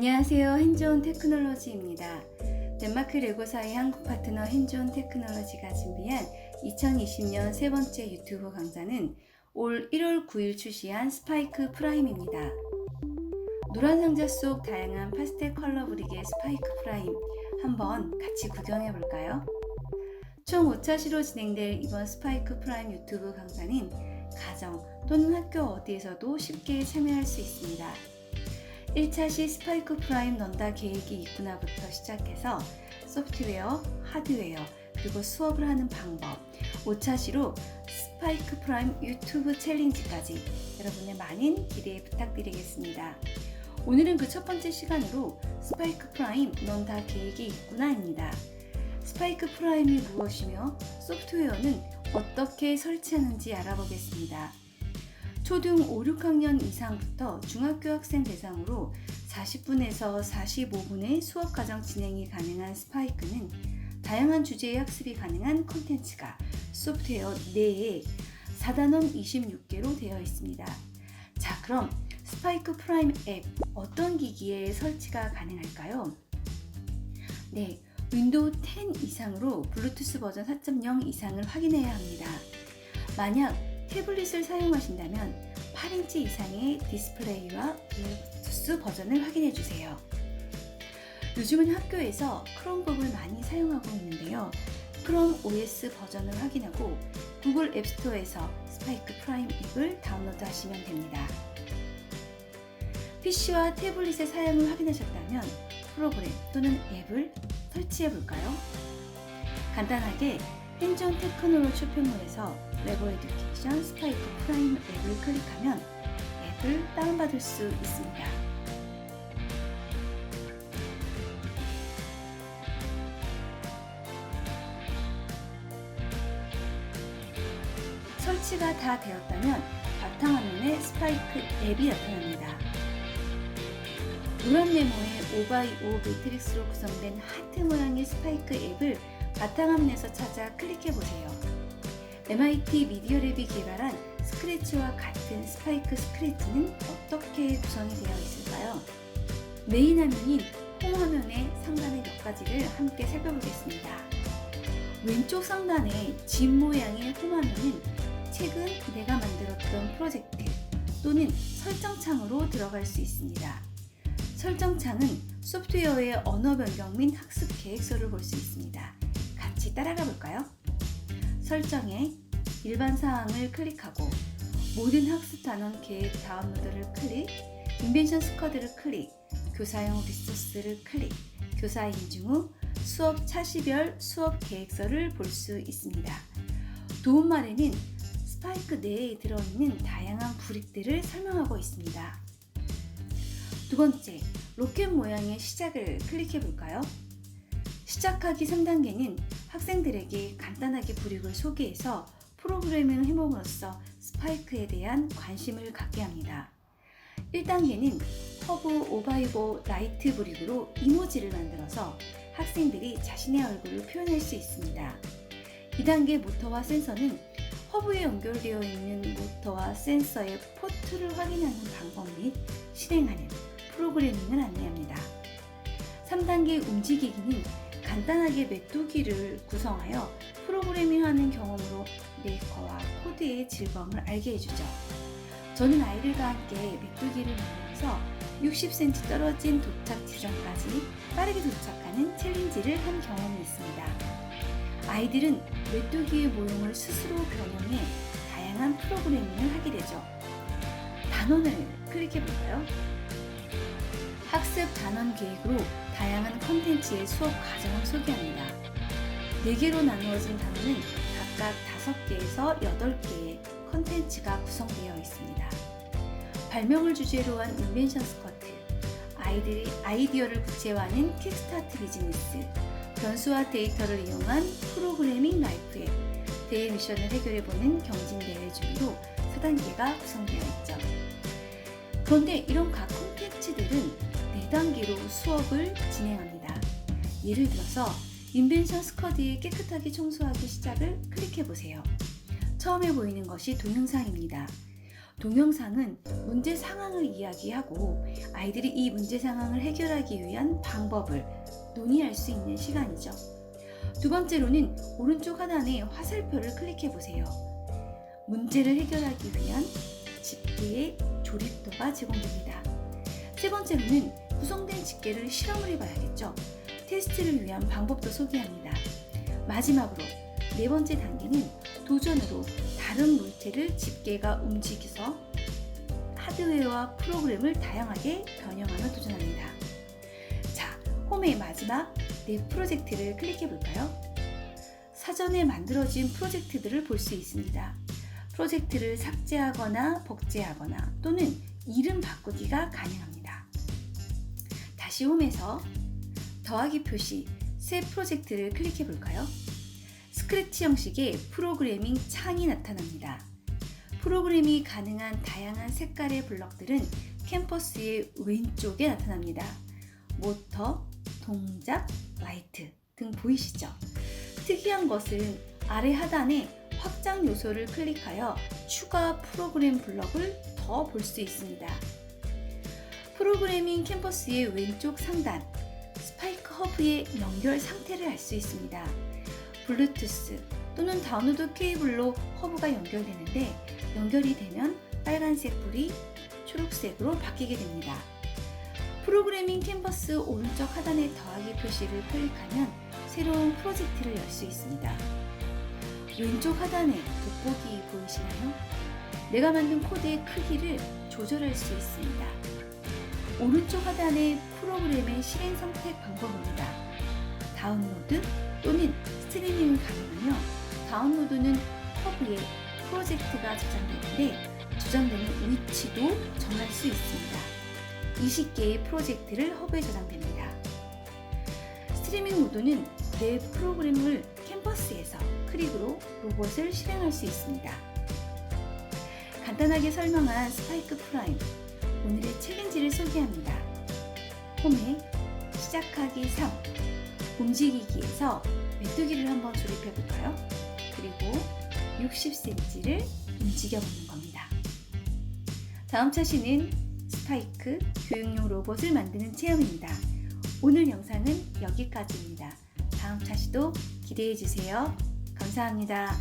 안녕하세요. 핸즈온 테크놀로지입니다. 덴마크 레고사의 한국 파트너 핸즈온 테크놀로지가 준비한 2020년 세 번째 유튜브 강좌는 올 1월 9일 출시한 스파이크 프라임입니다. 노란 상자 속 다양한 파스텔 컬러 브릭의 스파이크 프라임 한번 같이 구경해 볼까요? 총 5차시로 진행될 이번 스파이크 프라임 유튜브 강좌는 가정 또는 학교 어디에서도 쉽게 참여할 수 있습니다. 1차시 스파이크 프라임 넌다 계획이 있구나부터 시작해서 소프트웨어, 하드웨어, 그리고 수업을 하는 방법, 5차시로 스파이크 프라임 유튜브 챌린지까지 여러분의 많은 기대 부탁드리겠습니다. 오늘은 그 첫 번째 시간으로 스파이크 프라임 넌다 계획이 있구나입니다. 스파이크 프라임이 무엇이며 소프트웨어는 어떻게 설치하는지 알아보겠습니다. 초등 5, 6학년 이상부터 중학교 학생 대상으로 40분에서 45분의 수업 과정 진행이 가능한 스파이크는 다양한 주제의 학습이 가능한 콘텐츠가 소프트웨어 내에 4단원 26개로 되어 있습니다. 자, 그럼 스파이크 프라임 앱 어떤 기기에 설치가 가능할까요? 네, 윈도우 10 이상으로 블루투스 버전 4.0 이상을 확인해야 합니다. 만약 태블릿을 사용하신다면 8인치 이상의 디스플레이와 블루투스 버전을 확인해 주세요. 요즘은 학교에서 크롬북을 많이 사용하고 있는데요. 크롬 OS 버전을 확인하고 구글 앱스토어에서 스파이크 프라임 앱을 다운로드 하시면 됩니다. PC와 태블릿의 사용을 확인하셨다면 프로그램 또는 앱을 설치해 볼까요? 간단하게 핸즈온 테크놀로지 쇼핑몰에서 레고 에듀케이션 스파이크 프라임 앱을 클릭하면 앱을 다운받을 수 있습니다. 설치가 다 되었다면 바탕화면에 스파이크 앱이 나타납니다. 노란 네모의 5x5 매트릭스로 구성된 하트 모양의 스파이크 앱을 바탕화면에서 찾아 클릭해 보세요. MIT 미디어랩이 개발한 스크래치와 같은 스파이크 스크래치는 어떻게 구성이 되어 있을까요? 메인 화면인 홈 화면의 상단의 몇 가지를 함께 살펴보겠습니다. 왼쪽 상단의 집 모양의 홈 화면은 최근 내가 만들었던 프로젝트 또는 설정창으로 들어갈 수 있습니다. 설정창은 소프트웨어의 언어 변경 및 학습 계획서를 볼 수 있습니다. 같이 따라가 볼까요? 설정에 일반 사항을 클릭하고 모든 학습 단원 계획 다운로드를 클릭, 인벤션 스쿼드를 클릭, 교사용 리소스를 클릭, 교사 인증 후 수업 차시별 수업 계획서를 볼 수 있습니다. 도움말에는 스파이크 내에 들어있는 다양한 브릭들을 설명하고 있습니다. 두 번째, 로켓 모양의 시작을 클릭해 볼까요? 시작하기 3단계는 학생들에게 간단하게 브릭을 소개해서 프로그래밍 해봄으로써 스파이크에 대한 관심을 갖게 합니다. 1단계는 허브 5x5 라이트 브릭으로 이모지를 만들어서 학생들이 자신의 얼굴을 표현할 수 있습니다. 2단계 모터와 센서는 허브에 연결되어 있는 모터와 센서의 포트를 확인하는 방법 및 실행하는 프로그래밍을 안내합니다. 3단계 움직이기는 간단하게 메뚜기를 구성하여 프로그래밍 하는 경험으로 메이커와 코드의 즐거움을 알게 해주죠. 저는 아이들과 함께 메뚜기를 만들어서 60cm 떨어진 도착 지점까지 빠르게 도착하는 챌린지를 한 경험이 있습니다. 아이들은 메뚜기의 모형을 스스로 변형해 다양한 프로그래밍을 하게 되죠. 단원을 클릭해 볼까요? 학습 단원 계획으로 다양한 컨텐츠의 수업 과정을 소개합니다. 4개로 나누어진 단원은 각각 5개에서 8개의 컨텐츠가 구성되어 있습니다. 발명을 주제로 한 인벤션 스쿼트, 아이들이 아이디어를 구체화하는 킥스타트 비즈니스, 변수와 데이터를 이용한 프로그래밍 라이프 앱, 대회 미션을 해결해보는 경진대회 준비로 4단계가 구성되어 있죠. 그런데 이런 각 콘텐츠들은 4단계로 수업을 진행합니다. 예를 들어서 인벤션 스쿼드의 깨끗하게 청소하기 시작을 클릭해 보세요. 처음에 보이는 것이 동영상입니다. 동영상은 문제 상황을 이야기하고 아이들이 이 문제 상황을 해결하기 위한 방법을 논의할 수 있는 시간이죠. 두 번째로는 오른쪽 하단의 화살표를 클릭해 보세요. 문제를 해결하기 위한 집계의 조립도가 제공됩니다. 세 번째로는 구성된 집계를 실험을 해봐야겠죠. 테스트를 위한 방법도 소개합니다. 마지막으로 네 번째 단계는 도전으로 다른 물체를 집게가 움직여서 하드웨어와 프로그램을 다양하게 변형하며 도전합니다. 자, 홈의 마지막 네 프로젝트를 클릭해 볼까요? 사전에 만들어진 프로젝트들을 볼 수 있습니다. 프로젝트를 삭제하거나 복제하거나 또는 이름 바꾸기가 가능합니다. 다시 홈에서 더하기 표시 새 프로젝트를 클릭해 볼까요? 스크래치 형식의 프로그래밍 창이 나타납니다. 프로그램이 가능한 다양한 색깔의 블럭들은 캠퍼스의 왼쪽에 나타납니다. 모터, 동작, 라이트 등 보이시죠? 특이한 것은 아래 하단에 확장 요소를 클릭하여 추가 프로그램 블럭을 더 볼 수 있습니다. 프로그래밍 캠퍼스의 왼쪽 상단 스파이크 허브의 연결 상태를 알 수 있습니다. 블루투스 또는 다운로드 케이블로 허브가 연결되는데 연결이 되면 빨간색 불이 초록색으로 바뀌게 됩니다. 프로그래밍 캔버스 오른쪽 하단의 더하기 표시를 클릭하면 새로운 프로젝트를 열 수 있습니다. 왼쪽 하단에 돋보기 보이시나요? 내가 만든 코드의 크기를 조절할 수 있습니다. 오른쪽 하단의 프로그램의 실행 선택 방법입니다. 다운로드 또는 스트리밍을 가능하며 다운로드는 허브에 프로젝트가 저장되는데 저장되는 위치도 정할 수 있습니다. 20개의 프로젝트를 허브에 저장됩니다. 스트리밍 모드는 내 프로그램을 캠퍼스에서 클릭으로 로봇을 실행할 수 있습니다. 간단하게 설명한 스파이크 프라임 오늘의 챌린지를 소개합니다. 홈에 시작하기 3 움직이기에서 메뚜기를 한번 조립해 볼까요? 그리고 60cm를 움직여 보는 겁니다. 다음 차시는 스파이크 교육용 로봇을 만드는 체험입니다. 오늘 영상은 여기까지입니다. 다음 차시도 기대해 주세요. 감사합니다.